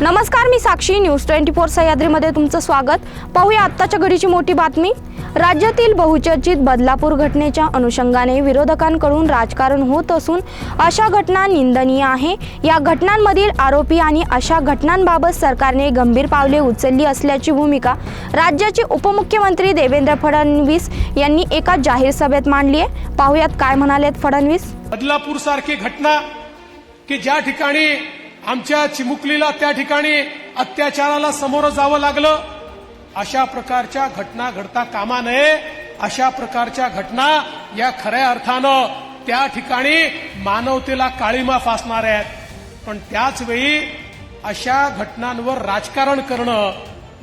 नमस्कार मी Sakshi. News twenty four सह्याद्रीमध्ये तुमचं स्वागत. पाहूया आत्ताच्या घडीची मोठी बातमी. राज्यातील बहुचर्चित बदलापूर घटनेच्या अनुषंगाने विरोधकांकडून राजकारण होत असून अशा घटना निंदनीय आहे. या घटनांमधील आरोपी आणि अशा घटनांबाबत सरकारने गंभीर पावले उचलली असल्याची भूमिका राज्याचे उपमुख्यमंत्री देवेंद्र फडणवीस यांनी एका जाहीर सभेत मांडली आहे. पाहुयात काय म्हणालेत फडणवीस. बदलापूर सारखी घटना की ज्या ठिकाणी आमच्या चिमुकलीला त्या ठिकाणी अत्याचाराला समोरं जावं लागलं. अशा प्रकारच्या घटना घडता कामा नये. अशा प्रकारच्या घटना या खऱ्या अर्थानं त्या ठिकाणी मानवतेला काळीमा फासणार आहेत. पण त्याचवेळी अशा घटनांवर राजकारण करणं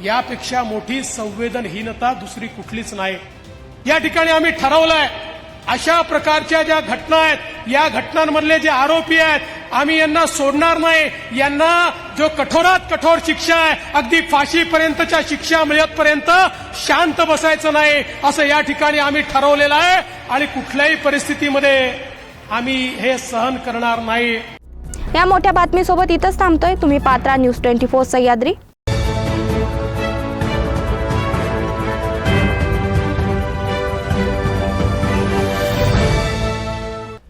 यापेक्षा मोठी संवेदनहीनता दुसरी कुठलीच नाही. या ठिकाणी आम्ही ठरवलंय अशा प्रकारच्या ज्या घटना आहेत या घटनांमधले जे आरोपी आहेत आम्ही यांना सोडणार नाही. यांना जो कठोरात कठोर शिक्षा आहे अगदी फाशीपर्यंतच्या शिक्षा मिळतपर्यंत शांत बसायचं नाही असं या ठिकाणी आम्ही ठरवलेलं आहे. आणि कुठल्याही परिस्थितीमध्ये आम्ही हे सहन करणार नाही. या मोठ्या बातमीसोबत इथंच थांबतोय. तुम्ही पात्रा न्यूज ट्वेंटी फोर सह्याद्री.